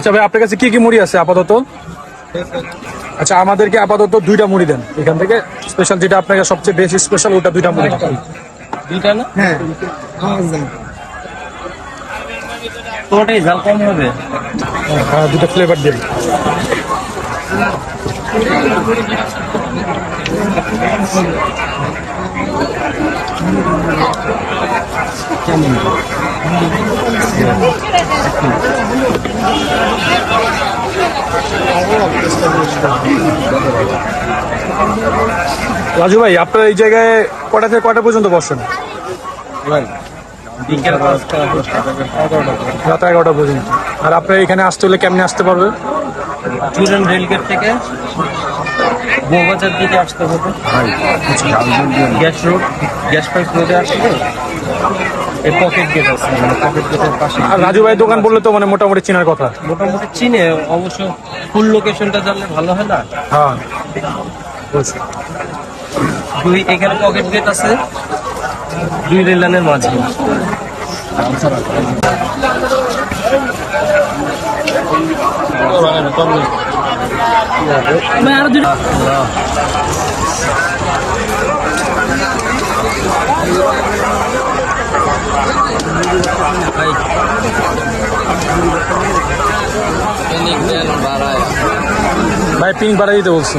আচ্ছা ভাই আপনার কাছে কি কি মুড়ি আছে আপাতত? আচ্ছা আমাদেরকে আপাতত দুইটা মুড়ি দেন। এখান থেকে স্পেশাল যেটা আপনাকে সবচেয়ে বেশি স্পেশাল ওটা দুইটা মুড়ি দুইটা না? হ্যাঁ। আওয়াজ তোমারটাই ঝাল কম হবে। হ্যাঁ দুটো ফ্লেভার দিন। রাজু ভাই আপনার এই জায়গায় কটা থেকে কটা পর্যন্ত বসেন? রাত এগারোটা পর্যন্ত। আর আপনার এখানে আসতে হলে কেমনে আসতে পারবে? চুরেন রেলগেট থেকে বউবাজার দিকে আসতে হবে। গ্যাস রোড গ্যাস পাইপ রোডে আসলে এই পকেট গেট আছে মানে পকেট গেটের পাশে। আর রাজু ভাই দোকান বললে তো মানে মোটামুটি চিনার কথা। মোটামুটি চিনে অবশ্য ফুল লোকেশনটা জানলে ভালো হয় না? হ্যাঁ। বুঝছি। দুই এখানে পকেট গেট আছে দুই রেল লাইনের মাঝে ভাই পিঙ্ক বাড়া দিতে বলছি।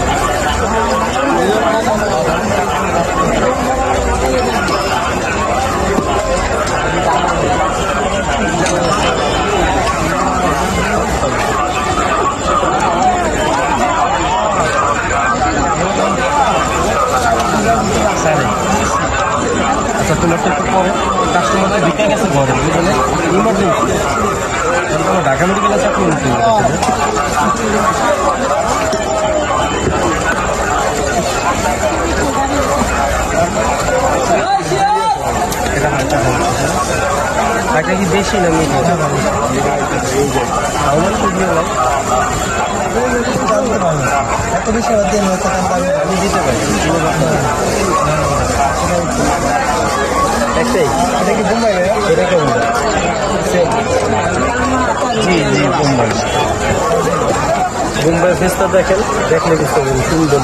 আচ্ছা তোমার তো একটু পরে কাস্টমার তো ঢুকে গেছে ঘরে বুঝলে ইমার্জেন্সি তোমার ঢাকা মেডিকেল আছে আপনি টাকা কি বেশি না মেয়ে দিতে পারব না এত বেশি আমার দিয়ে হয়েছে আমি আমি দিতে পারি একটাই এটা কি বোম্বাই এটা কেমন জি জি বোম্বাই বোম্বাই ফেসটা দেখেন দেখলে বুঝতে পারবেন সুন্দর